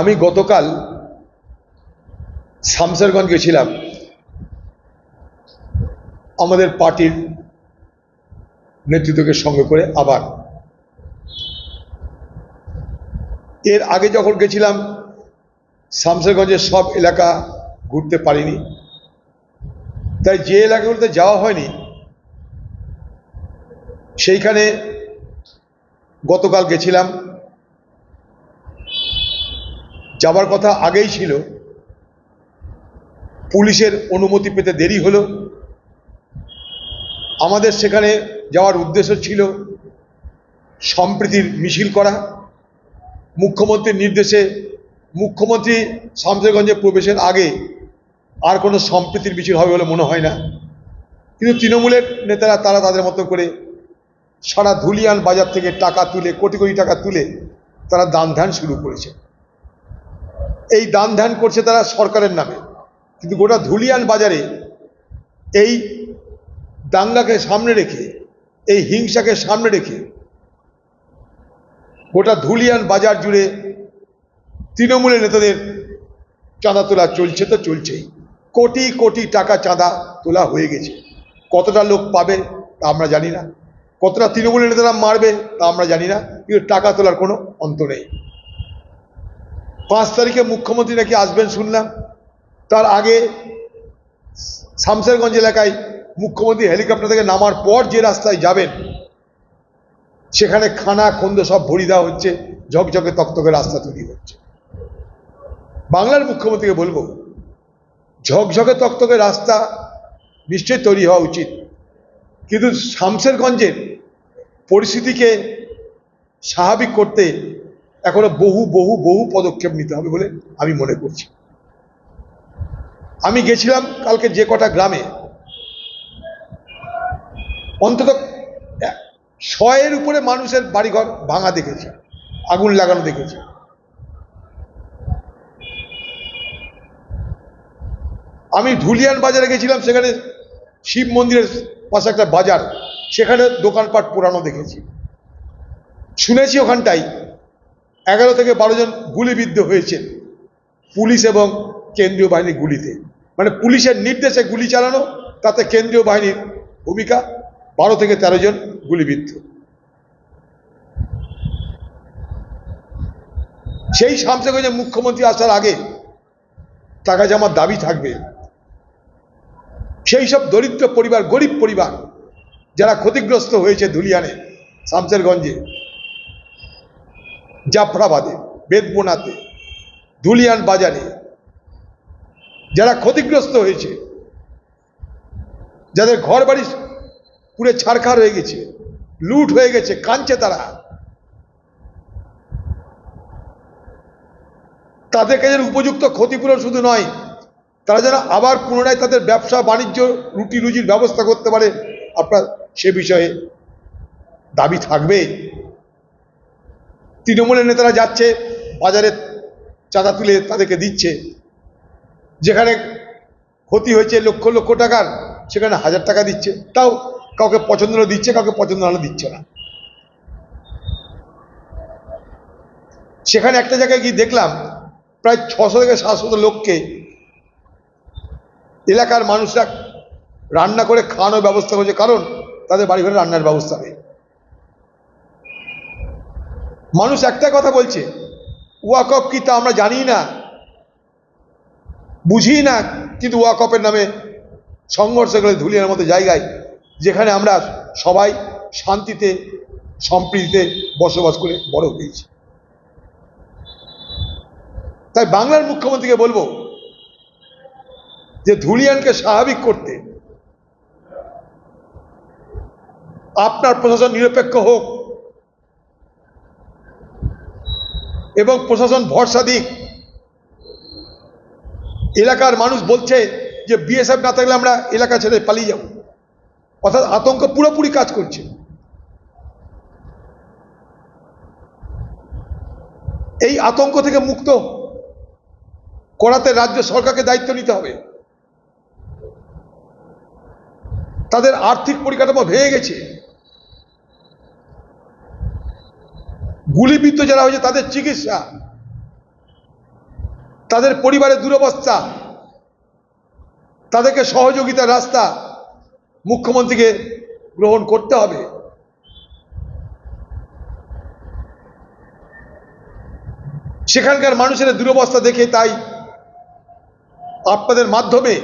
আমি গতকাল শামসারগঞ্জ গেছিলাম। আমাদের পার্টির নেতৃত্বকে সঙ্গে করে আবার। এর আগে যখন গেছিলাম, শামসারগঞ্জের সব এলাকা ঘুরতে পারিনি। তাই যে এলাকাগুলোতে যাওয়া হয়নি, সেইখানে গতকাল গেছিলাম। যাবার কথা আগেই ছিল। পুলিশের অনুমতি পেতে দেরি হলো। আমাদের সেখানে যাওয়ার উদ্দেশ্য ছিল সম্প্রীতির মিছিল করা। মুখ্যমন্ত্রীর নির্দেশে মুখ্যমন্ত্রী শামসেরগঞ্জে প্রবেশের আগে আর কোনো সম্প্রীতির মিছিল হবে বলে মনে হয় না। কিন্তু তৃণমূলের নেতারা তারা তাদের মতো করে সারা ধুলিয়ান বাজার থেকে টাকা তুলে, কোটি কোটি টাকা তুলে তারা দান ধ্যান শুরু করেছে। এই দান ধ্যান করছে তারা সরকারের নামে। কিন্তু গোটা ধুলিয়ান বাজারে এই দাঙ্গাকে সামনে রেখে, এই হিংসাকে সামনে রেখে গোটা ধুলিয়ান বাজার জুড়ে তৃণমূলের নেতাদের চাঁদা তোলা চলছে তো চলছেই। কোটি কোটি টাকা চাঁদা তোলা হয়ে গেছে। কতটা লোক পাবে তা আমরা জানি না। কতটা তৃণমূলের নেতারা মারবে তা আমরা জানি না। কিন্তু টাকা তোলার কোনো অন্ত নেই। পাঁচ তারিখে মুখ্যমন্ত্রী নাকি আসবেন শুনলাম। তার আগে শামসেরগঞ্জ এলাকায় মুখ্যমন্ত্রী হেলিকপ্টার থেকে নামার পর যে রাস্তায় যাবেন, সেখানে খানা, খন্দ সব ভরি দেওয়া হচ্ছে, ঝকঝকে তকতকে রাস্তা তৈরি হচ্ছে। বাংলার মুখ্যমন্ত্রীকে বলব, ঝকঝকে তকতকে রাস্তা নিশ্চয়ই তৈরি হওয়া উচিত। কিন্তু শামসেরগঞ্জের পরিস্থিতিকে স্বাভাবিক করতে এখনও বহু বহু বহু পদক্ষেপ নিতে হবে বলে আমি মনে করছি। আমি গেছিলাম কালকে যে কটা গ্রামে, অন্তত শয়ের উপরে মানুষের বাড়িঘর ভাঙা দেখেছি, আগুন লাগানো দেখেছি। আমি ধুলিয়ান বাজারে গেছিলাম, সেখানে শিব মন্দিরের পাশে একটা বাজার, সেখানে দোকানপাট পুরানো দেখেছি। শুনেছি ওখানটাই এগারো থেকে বারো জন গুলিবিদ্ধ হয়েছে পুলিশ এবং কেন্দ্রীয় বাহিনীর গুলিতে। মানে পুলিশের নির্দেশে গুলি চালানো, তাতে কেন্দ্রীয় বাহিনীর ভূমিকা বারো থেকে তেরো জন গুলিবিদ্ধ। সেই শামসেগঞ্জে মুখ্যমন্ত্রী আসার আগে টাকা জমার দাবি থাকবে। সেই সব দরিদ্র পরিবার, গরিব পরিবার যারা ক্ষতিগ্রস্ত হয়েছে ধুলিয়ানে, শামসেরগঞ্জে জাফরাবাদে, বেদবোনাতে, ধুলিয়ান বাজারে যারা ক্ষতিগ্রস্ত হয়েছে, যাদের ঘর বাড়ি পুরে ছাড়খাড় হয়ে গেছে, লুট হয়ে গেছে, কাঁদছে তারা। তাদের কাছে উপযুক্ত ক্ষতিপূরণ শুধু নয়, তারা যেন আবার পুনরায় তাদের ব্যবসা, বাণিজ্য রুটি রুজির ব্যবস্থা করতে পারে, আপনার সে বিষয়ে দাবি থাকবে। তৃণমূলের নেতারা যাচ্ছে, বাজারে চাঁদা তুলে তাদেরকে দিচ্ছে। যেখানে ক্ষতি হয়েছে লক্ষ লক্ষ টাকার, সেখানে হাজার টাকা দিচ্ছে। তাও কাউকে পছন্দ দিচ্ছে, কাউকে পছন্দ হলে দিচ্ছে না। সেখানে একটা জায়গায় গিয়ে দেখলাম, প্রায় ছশো থেকে সাতশো লোককে এলাকার মানুষরা রান্না করে খাওয়ানোর ব্যবস্থা করছে। কারণ তাদের বাড়ি ঘরে রান্নার ব্যবস্থা নেই। মানুষ একটা কথা বলছে, ওয়াকফ কি তা আমরা জানি না, বুঝি না, কিন্তু ওয়াকফের নামে সংঘর্ষ করে ধুলিয়ার মতো জায়গায়, যেখানে আমরা সবাই শান্তিতে, সম্প্রীতিতে বসবাস করে বড় হয়েছি। তাই বাংলার মুখ্যমন্ত্রীকে বলব যে ধুলিয়ানকে স্বাভাবিক করতে, আপনার প্রশাসন নিরপেক্ষ হোক এবং প্রশাসন ভরসা দিক। এলাকার মানুষ বলছে যে বিএসএফ না থাকলে আমরা এলাকা ছেড়ে পালিয়ে যাব। অর্থাৎ আতঙ্ক পুরোপুরি কাজ করছে। এই আতঙ্ক থেকে মুক্ত করাতে রাজ্য সরকারকে দায়িত্ব নিতে হবে। তাদের আর্থিক পরিকাঠামো ভেঙে গেছে। গুলিবিদ্ধ যারা হয়েছে, তাদের চিকিৎসা, তাদের পরিবারের দুরবস্থা, তাদেরকে সহযোগিতার রাস্তা মুখ্যমন্ত্রীকে গ্রহণ করতে হবে। সেখানকার মানুষের দুরবস্থা দেখে তাই আপনাদের মাধ্যমে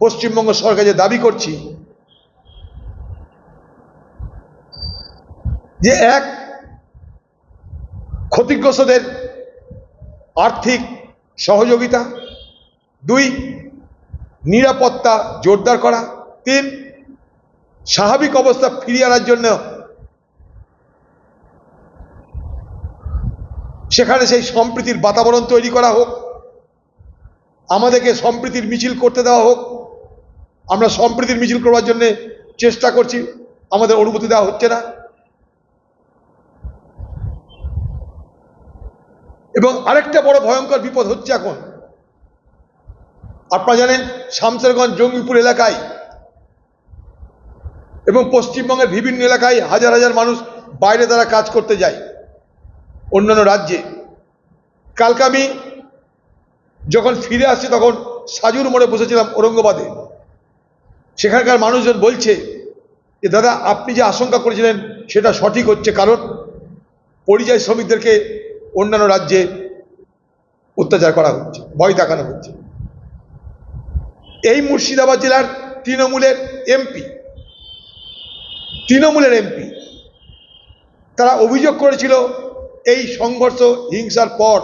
পশ্চিমবঙ্গ সরকার যে দাবি করছি, যে এক ক্ষতিগ্রস্তদের আর্থিক সহযোগিতা। দুই, নিরাপত্তা জোরদার করা। তিন, স্বাভাবিক অবস্থা ফিরিয়ে আনার জন্য সেখানে সেই সম্প্রীতির বাতাবরণ তৈরি করা হোক, আমাদেরকে সম্প্রীতির মিছিল করতে দেওয়া হোক, আমরা সম্প্রীতির মিছিল করবার জন্য চেষ্টা করছি, আমাদের অনুমতি দেওয়া হচ্ছে না। এবং আরেকটা বড় ভয়ঙ্কর বিপদ হচ্ছে এখন। আপনারা জানেন, শামসেরগঞ্জ জঙ্গিপুর এলাকায় এবং পশ্চিমবঙ্গের বিভিন্ন এলাকায় হাজার হাজার মানুষ বাইরে তারা কাজ করতে যায় অন্যান্য রাজ্যে। কালকে আমি যখন ফিরে আসছি, তখন সাজুর মোড়ে বসেছিলাম ঔরঙ্গাবাদে। সেখানকার মানুষজন বলছে যে, দাদা, আপনি যে আশঙ্কা করেছিলেন, সেটা সঠিক হচ্ছে কারণ পরিযায়ী শ্রমিকদেরকে অন্যান্য রাজ্যে অত্যাচার করা হচ্ছে, ভয় দেখানো হচ্ছে। এই মুর্শিদাবাদ জেলার তৃণমূলের এমপি তৃণমূলের এমপি, তারা অভিযোগ করেছিল এই সংঘর্ষ হিংসার পর